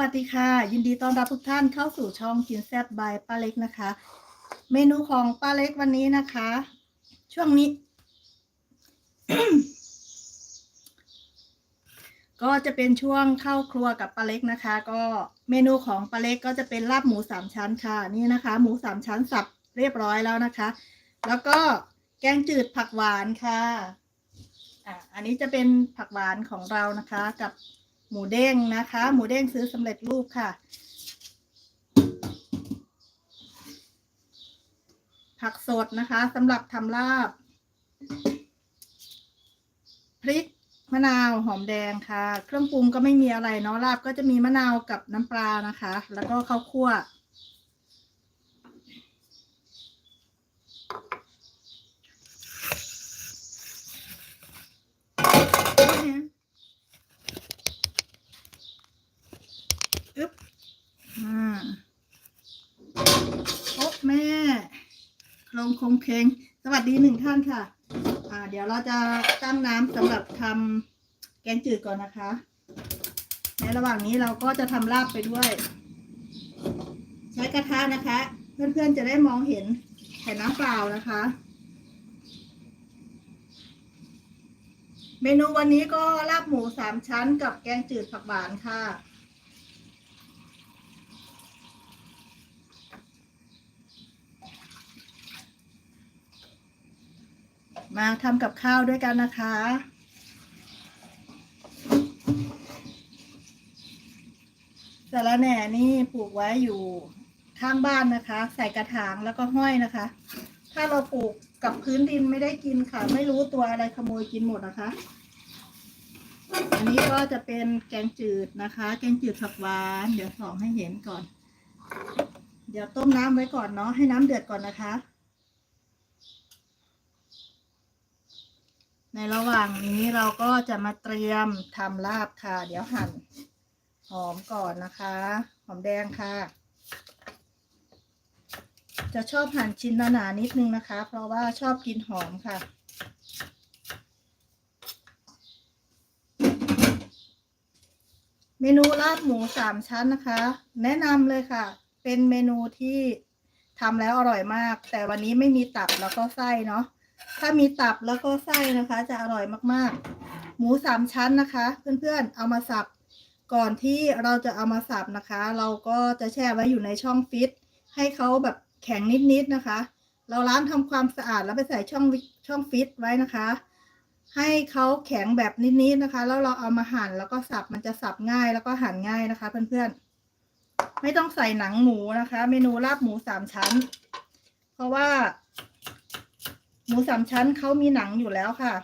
วัสดีค่ะ ยินดีต้อนรับทุกท่านเข้าสู่ช่องกินแซ่บบายป้าเล็กนะคะ เมนูของป้าเล็กวันนี้นะคะ ช่วงนี้ ก็จะเป็นช่วงเข้าครัวกับป้าเล็กนะคะ ก็เมนูของป้าเล็กก็จะเป็นลาบหมูสามชั้นค่ะ นี่นะคะ หมูสามชั้นสับเรียบร้อยแล้วนะคะ แล้วก็แกงจืดผักหวานค่ะอะ อันนี้จะเป็นผักหวานของเรานะคะ กับ หมูเด้งนะคะ หมูเด้งซื้อสำเร็จรูปค่ะ ผักสดนะคะสำหรับทำลาบ พริกมะนาวหอมแดงค่ะ เครื่องปรุงก็ไม่มีอะไรเนาะลาบก็จะมีมะนาวกับน้ำปลานะคะ แล้วก็ข้าวคั่ว อึ๊บอ่าโอ๊ะแม่ ลงคงเคงสวัสดีหนึ่งท่านค่ะ อ่า เดี๋ยวเราจะตั้งน้ำสำหรับทำแกงจืดก่อนนะคะ ในระหว่างนี้เราก็จะทำลาบไปด้วย ใช้กระทะนะคะ เพื่อนๆจะได้มองเห็นแผ่นน้ำเปล่านะคะ เมนูวันนี้ก็ลาบหมูสามชั้นกับแกงจืดผักหวานค่ะ มาทำกับข้าวด้วยกันนะคะ สาระแหน่นี่ปลูกไว้อยู่ข้างบ้านนะคะ ใส่กระถางแล้วก็ห้อยนะคะ ถ้าเราปลูกกับพื้นดินไม่ได้กินค่ะ ไม่รู้ตัวอะไรขโมยกินหมดนะคะ อันนี้ก็จะเป็นแกงจืดนะคะ แกงจืดผักหวาน เดี๋ยวส่องให้เห็นก่อน เดี๋ยวต้มน้ำไว้ก่อนเนาะให้น้ำเดือดก่อนนะคะ ในระหว่างนี้เราก็จะมาเตรียมทำลาบค่ะ เดี๋ยวหั่นหอมก่อนนะคะ หอมแดงค่ะ จะชอบหั่นชิ้นหนาๆนิดนึงนะคะ เพราะว่าชอบกินหอมค่ะ เมนูลาบหมูสามชั้นนะคะ แนะนำเลยค่ะ เป็นเมนูที่ทำแล้วอร่อยมาก แต่วันนี้ไม่มีตับแล้วก็ไส้เนาะ ถ้ามีตับแล้วก็ไส้นะคะ จะอร่อยมากๆ หมูสามชั้นนะคะ เพื่อนๆ เอามาสับ ก่อนที่เราจะเอามาสับนะคะ เราก็จะแช่ไว้อยู่ในช่องฟิต ให้เขาแบบแข็งนิดๆนะคะ เราล้างทำความสะอาดแล้วไปใส่ช่องช่องฟิตไว้นะคะ ให้เขาแข็งแบบนิดๆนะคะ แล้วเราเอามาหั่นแล้วก็สับมันจะสับง่ายแล้วก็หั่นง่ายนะคะ เพื่อนๆ ไม่ต้องใส่หนังหมูนะคะ เมนูลาบหมูสามชั้น เพราะว่า หมูสามชั้นเขามีหนังอยู่แล้วค่ะ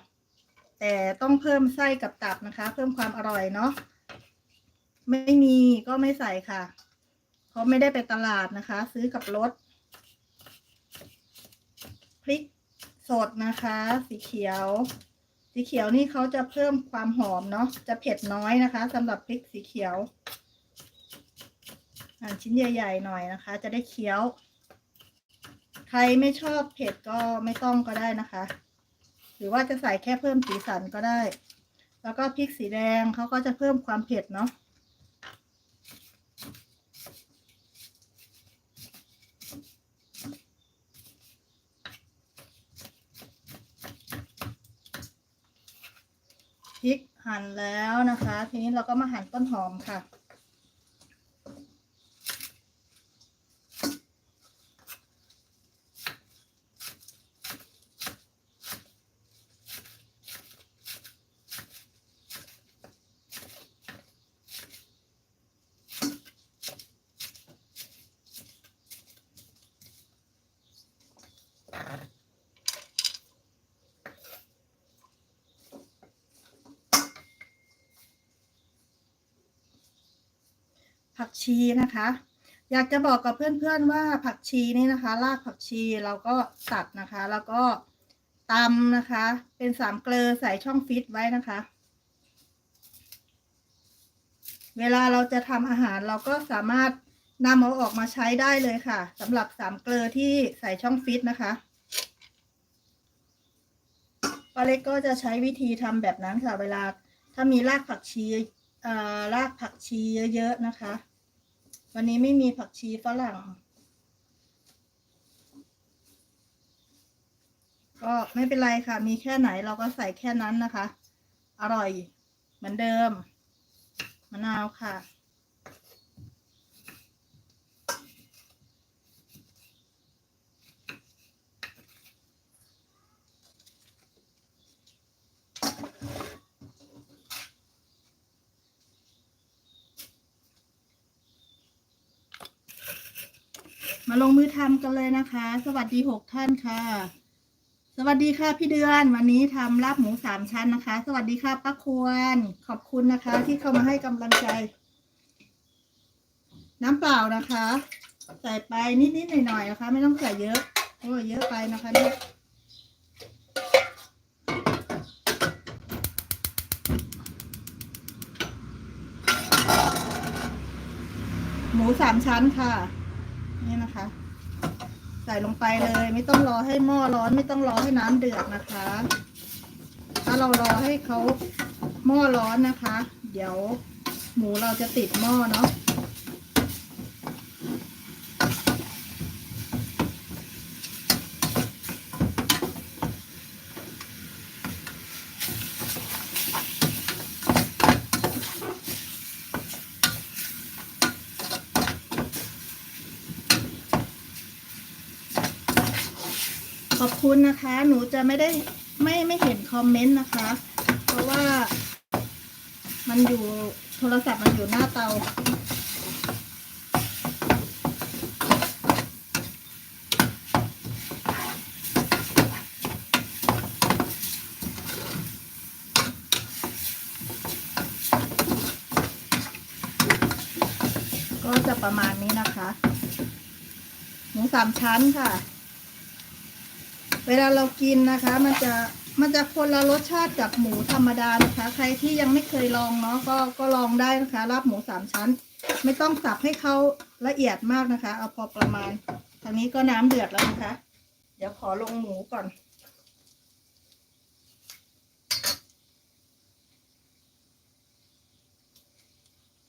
แต่ต้องเพิ่มไส้กับตับนะคะ เพิ่มความอร่อยเนาะไม่มีก็ไม่ใส่ค่ะ เพราะไม่ได้ไปตลาดนะคะ ซื้อกับรถพริกสดนะคะ สีเขียว สีเขียวนี่เขาจะเพิ่มความหอมเนาะจะเผ็ดน้อยนะคะสำหรับพริกสีเขียวหั่นชิ้นใหญ่ ๆ หน่อยนะคะ จะได้เคี้ยว รไม่ชอบเผ็ดก็ไม่ต้องก็ได้นะคะ หรือว่าจะใส่แค่เพิ่มสีสันก็ได้ แล้วก็พริกสีแดงเขาก็จะเพิ่มความเผ็ดเนาะพริกหั่นแล้วนะคะ ทีนี้เราก็มาหั่นต้นหอมค่ะ ผักชีนะคะ อยากจะบอกกับเพื่อนๆว่าผักชีนี่นะคะ รากผักชีเราก็ตัดนะคะ แล้วก็ตำนะคะ เป็นสามเกลือใส่ช่องฟิตไว้นะคะ เวลาเราจะทำอาหารเราก็สามารถนำเอาออกมาใช้ได้เลยค่ะสำหรับสามเกลือที่ใส่ช่องฟิตนะคะป้าเล็กก็จะใช้วิธีทำแบบนั้นค่ะ เวลาถ้ามีรากผักชี รากผักชีเยอะๆนะคะ วันนี้ไม่มีผักชีฝรั่ง ก็ไม่เป็นไรค่ะ มีแค่ไหนเราก็ใส่แค่นั้นนะคะ อร่อยเหมือนเดิม มะนาวค่ะ มาลงมือทำกันเลยนะคะ สวัสดีหกท่านค่ะ สวัสดีค่ะพี่เดือน วันนี้ทำลาบหมูสามชั้นนะคะ สวัสดีค่ะป้าควร ขอบคุณนะคะ ที่เข้ามาให้กำลังใจ น้ำเปล่านะคะ ใส่ไปนิดๆหน่อยๆนะคะ ไม่ต้องใส่เยอะเพราะเยอะไปนะคะเนี่ยหมูสามชั้นค่ะ นี่นะคะ ใส่ลงไปเลย ไม่ต้องรอให้หม้อร้อน ไม่ต้องรอให้น้ำเดือดนะคะ ถ้าเรารอให้เขาหม้อร้อนนะคะ เดี๋ยวหมูเราจะติดหม้อเนาะ ขอบคุณนะคะ หนูจะไม่ได้ไม่ไม่เห็นคอมเมนต์นะคะ เพราะว่า มันอยู่โทรศัพท์มันอยู่หน้าเตา ก็จะประมาณนี้นะคะหมูสามชั้นค่ะ เวลาเรากินนะคะ มันจะมันจะคนละรสชาติกับหมูธรรมดานะคะ ใครที่ยังไม่เคยลองเนาะก็ก็ลองได้นะคะลาบหมูสามชั้น ไม่ต้องสับให้เขาละเอียดมากนะคะ เอาพอประมาณทางนี้ก็น้ำเดือดแล้วนะคะ เดี๋ยวขอลงหมูก่อน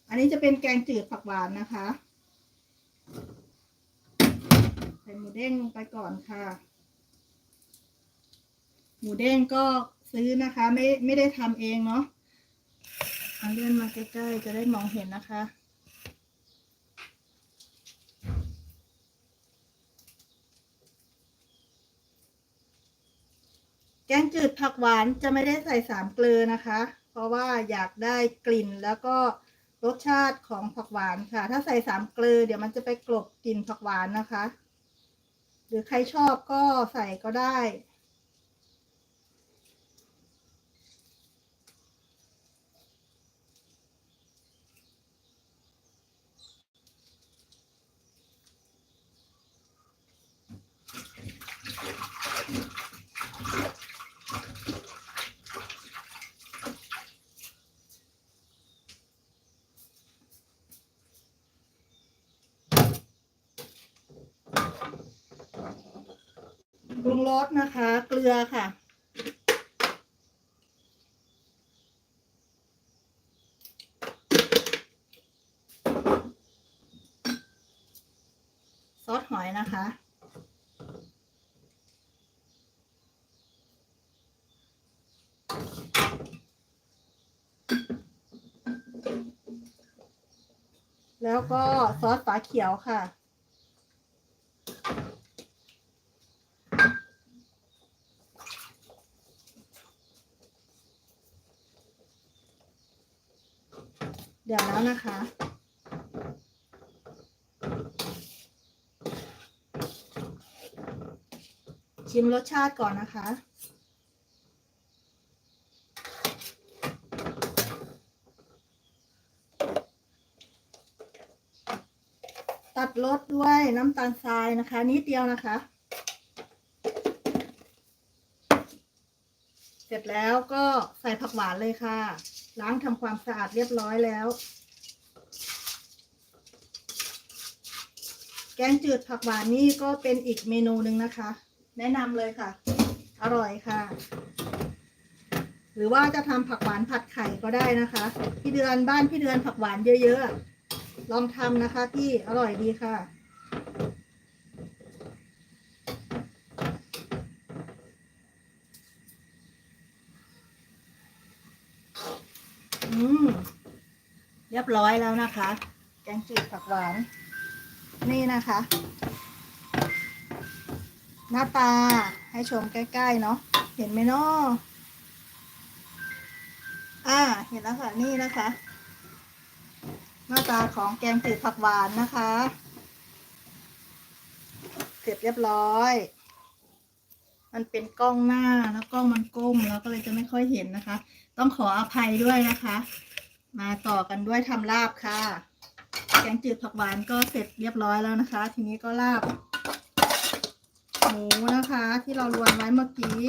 อันนี้จะเป็นแกงจืดผักหวานนะคะ ใส่หมูเด้งลงไปก่อนค่ะ หมูเด้งก็ซื้อนะคะ ไม่ไม่ได้ทำเองเนาะเอาเลื่อนมาใกล้ๆจะได้มองเห็นนะคะ แกงจืดผักหวานจะไม่ได้ใส่สามเกลือนะคะ เพราะว่าอยากได้กลิ่นแล้วก็รสชาติของผักหวานค่ะ ถ้าใส่สามเกลือเดี๋ยวมันจะไปกลบกลิ่นผักหวานนะคะ หรือใครชอบก็ใส่ก็ได้ สนะคะ เกลือค่ะ ซอสหอยนะคะแล้วก็ซอสฝาเขียวค่ะ เดี๋ยวแล้วนะคะ ชิมรสชาติก่อนนะคะ ตัดรสด้วยน้ำตาลทรายนะคะ นิดเดียวนะคะ เสร็จแล้วก็ใส่ผักหวานเลยค่ะ ล้างทำความสะอาดเรียบร้อยแล้ว แกงจืดผักหวานนี่ก็เป็นอีกเมนูหนึ่งนะคะ แนะนำเลยค่ะ อร่อยค่ะ หรือว่าจะทำผักหวานผัดไข่ก็ได้นะคะ พี่เดือนบ้านพี่เดือนผักหวานเยอะๆลองทำนะคะพี่อร่อยดีค่ะ อืมเรียบร้อยแล้วนะคะ แกงจืดผักหวาน นี่นะคะ หน้าตาให้ชมใกล้ๆเนาะเห็นไหมเนาะอ่า เห็นแล้วค่ะ นี่นะคะ หน้าตาของแกงจืดผักหวานนะคะ เสร็จเรียบร้อย มันเป็นกล้องหน้าแล้วกล้องมันก้มแล้วก็เลยจะไม่ค่อยเห็นนะคะ ต้องขออภัยด้วยนะคะ มาต่อกันด้วยทำลาบค่ะแกงจืดผักหวานก็เสร็จเรียบร้อยแล้วนะคะ ทีนี้ก็ลาบหมูนะคะ ที่เรารวนไว้เมื่อกี้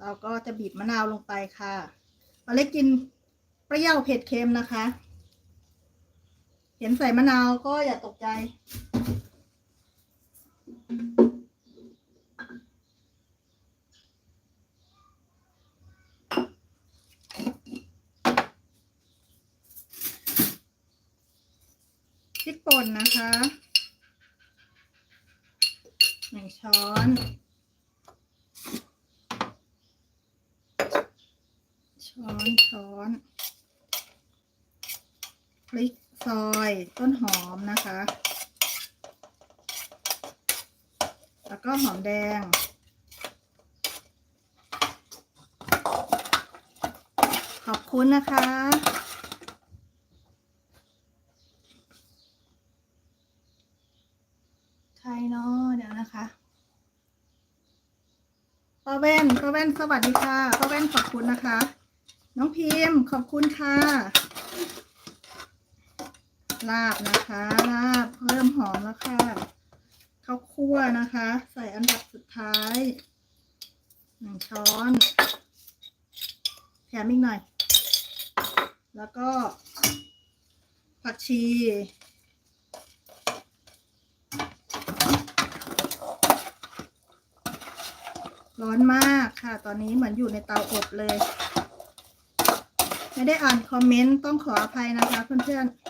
เราก็จะบีบมะนาวลงไปค่ะมาเล็กกินเปรี้ยวเผ็ดเค็มนะคะ เห็นใส่มะนาวก็อย่าตกใจ ป่นนะคะหนึ่งช้อนช้อนช้อนพริกซอยต้นหอมนะคะ แล้วก็หอมแดงขอบคุณนะคะ ใครเนาะเดี๋ยวนะคะป้าแว่นป้าแว่นสวัสดีค่ะป้าแว่นขอบคุณนะคะ น้องพิมพ์ขอบคุณค่ะ ลาบนะคะ ลาบเริ่มหอมแล้วค่ะข้าวคั่วนะคะ ใส่อันดับสุดท้ายหนึ่งช้อนแถมอีกหน่อย แล้วก็ผักชี ร้อนมากค่ะ ตอนนี้เหมือนอยู่ในเตาอบเลย ไม่ได้อ่านคอมเมนต์ต้องขออภัยนะคะเพื่อนๆ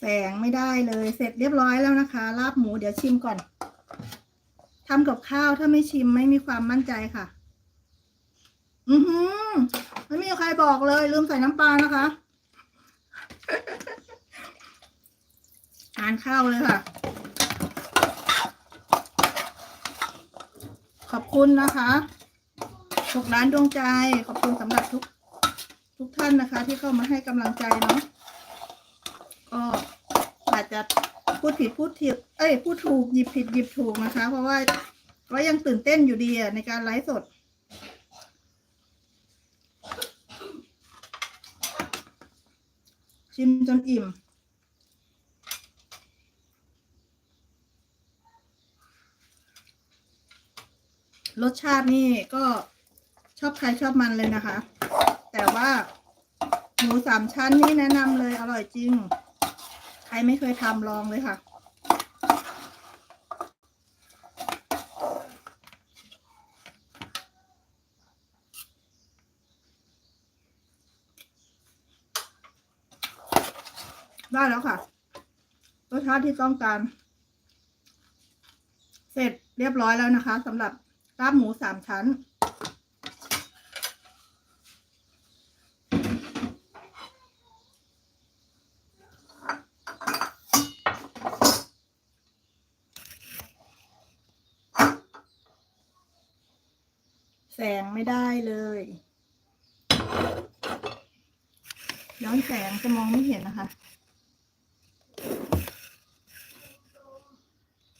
แสงไม่ได้เลย เสร็จเรียบร้อยแล้วนะคะ ลาบหมูเดี๋ยวชิมก่อนทำกับข้าวถ้าไม่ชิมไม่มีความมั่นใจค่ะ อือหือไม่มีใครบอกเลย ลืมใส่น้ำปลานะคะทานข้าวเลยค่ะ ขอบคุณนะคะทุกร้านดวงใจ ขอบคุณสำหรับทุกทุกท่านนะคะ ที่เข้ามาให้กำลังใจเนาะก็อาจจะพูดผิดพูดผิดเอ้ยพูดถูกหยิบผิดหยิบถูกนะคะ เพราะว่าก็ยังตื่นเต้นอยู่ดีในการไลฟ์สดชิมจนอิ่ม รสชาตินี่ก็ชอบใครชอบมันเลยนะคะ แต่ว่าหมูสามชั้นนี่แนะนำเลยอร่อยจริง ใครไม่เคยทำลองเลยค่ะได้แล้วค่ะ รสชาติที่ต้องการ เสร็จเรียบร้อยแล้วนะคะสำหรับ ลาบหมูสามชั้น แสงไม่ได้เลยย้อนแสงจะมองไม่เห็นนะคะ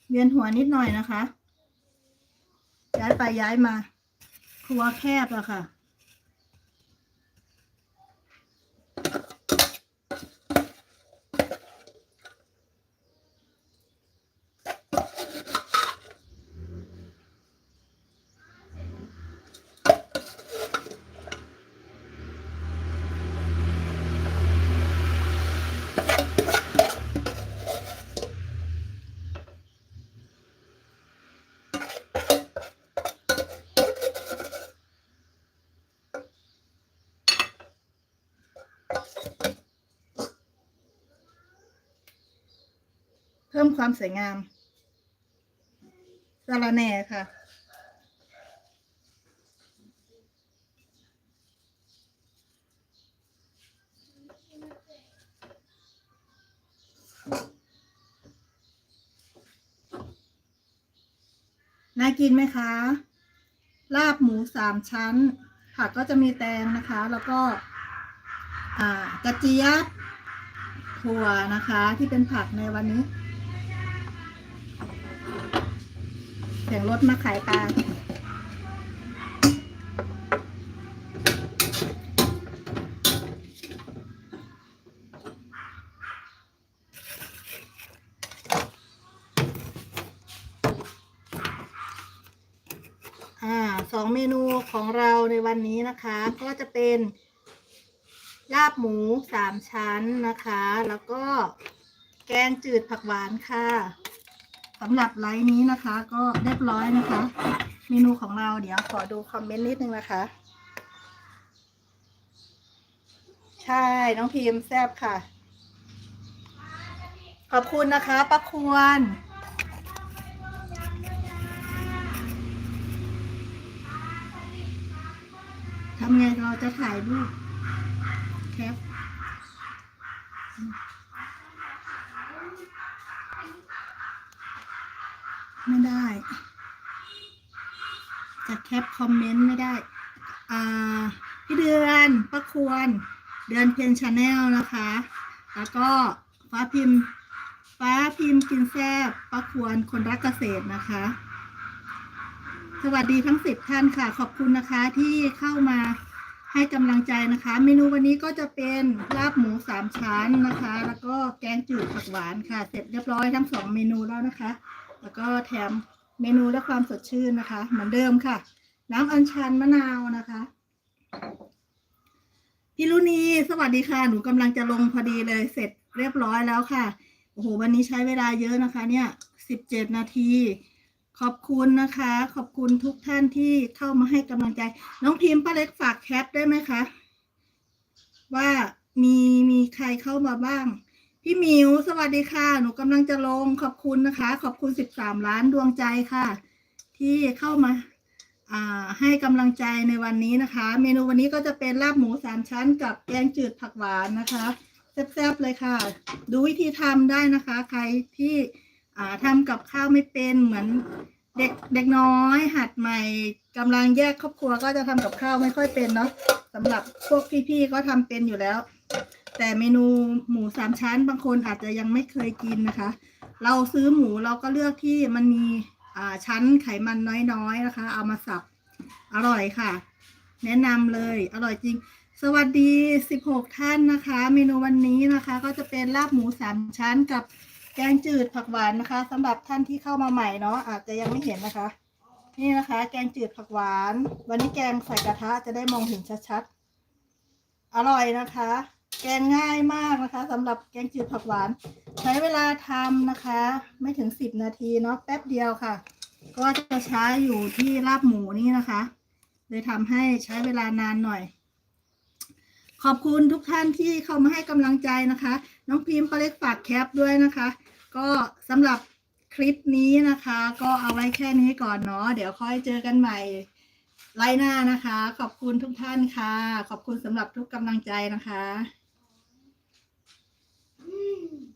เวียนหัวนิดหน่อยนะคะ ย้ายไปย้ายมา ครัวแคบอะค่ะ อ พิ่มความสวยงามสาระแหน่ค่ะ น่ากินไหมคะ ลาบหมูสามชั้น ผักก็จะมีแตงนะคะ แล้วก็กระเจี๊ยบถั่วนะคะ ที่เป็นผักในวันนี้ เสียงรถมาขายปลาอ่าสองเมนูของเราในวันนี้นะคะ ก็จะเป็นลาบหมูสามชั้นนะคะ แล้วก็แกงจืดผักหวานค่ะ สำหรับไลน์นี้นะคะ ก็เรียบร้อยนะคะ เมนูของเราเดี๋ยวขอดูคอมเมนต์นิดนึงนะคะ ใช่น้องพิมพ์แซบค่ะ ขอบคุณนะคะป้าควร ทำไงเราจะถ่ายรูปแคป ไม่ได้ จะแคปคอมเมนต์ไม่ได้ อ่า พี่เดือนป้าควร เดือนเพนชาแนลนะคะ แล้วก็ฟ้าพิมพ์ ฟ้าพิมพ์กินแซบป้าควรคนรักเกษตรนะคะ สวัสดีทั้งสิบท่านค่ะ ขอบคุณนะคะที่เข้ามาให้กำลังใจนะคะ เมนูวันนี้ก็จะเป็นลาบหมูสามชั้นนะคะ แล้วก็แกงจืดผักหวานค่ะ เสร็จเรียบร้อยทั้งสองเมนูแล้วนะคะ แล้วก็แถมเมนูและความสดชื่นนะคะ เหมือนเดิมค่ะ น้ำอัญชันมะนาวนะคะพี่ลุนีสวัสดีค่ะ หนูกำลังจะลงพอดีเลยเสร็จเรียบร้อยแล้วค่ะโอ้โหวันนี้ใช้เวลาเยอะนะคะ เนี่ยสิบเจ็ดนาที ขอบคุณนะคะ ขอบคุณทุกท่านที่เข้ามาให้กำลังใจ น้องพิมพ์ป้าเล็กฝากแคปได้ไหมคะ ว่ามีมีใครเข้ามาบ้าง พี่หมิวสวัสดีค่ะ หนูกำลังจะลงขอบคุณนะคะ ขอบคุณสิบสามล้านดวงใจค่ะ ที่เข้ามาอ่าให้กำลังใจในวันนี้นะคะ เมนูวันนี้ก็จะเป็นลาบหมูสามชั้นกับแกงจืดผักหวานนะคะแซ่บๆเลยค่ะ ดูวิธีทำได้นะคะ ใครที่อ่าทำกับข้าวไม่เป็นเหมือนเด็กเด็กน้อย หัดใหม่กำลังแยกครอบครัวก็จะทำกับข้าวไม่ค่อยเป็นเนาะสำหรับพวกพี่ๆก็ทำเป็นอยู่แล้ว แต่เมนูหมูสามชั้น บางคนอาจจะยังไม่เคยกินนะคะ เราซื้อหมูเราก็เลือกที่มันมีชั้นไขมันน้อยๆนะคะ เอามาสับอร่อยค่ะ แนะนำเลยอร่อยจริง สวัสดี 16 ท่านนะคะ เมนูวันนี้นะคะ ก็จะเป็นลาบหมูสามชั้นกับแกงจืดผักหวานนะคะสำหรับท่านที่เข้ามาใหม่เนาะอาจจะยังไม่เห็นนะคะ นี่นะคะ แกงจืดผักหวาน วันนี้แกงใส่กระทะจะได้มองเห็นชัดๆอร่อยนะคะ แกงง่ายมากนะคะสำหรับแกงจืดผักหวาน ใช้เวลาทำนะคะ ไม่ถึง10นาทีเนาะแป๊บเดียวค่ะ ก็จะใช้อยู่ที่ลาบหมูนี่นะคะเลยทำให้ใช้เวลานานหน่อย ขอบคุณทุกท่านที่เข้ามาให้กำลังใจนะคะ น้องพิมพ์ก็เล็กฝากแคปด้วยนะคะ ก็สำหรับคลิปนี้นะคะ ก็เอาไว้แค่นี้ก่อนเนาะเดี๋ยวค่อยเจอกันใหม่ไลน์หน้านะคะ ขอบคุณทุกท่านค่ะ ขอบคุณสำหรับทุกกำลังใจนะคะ Mm.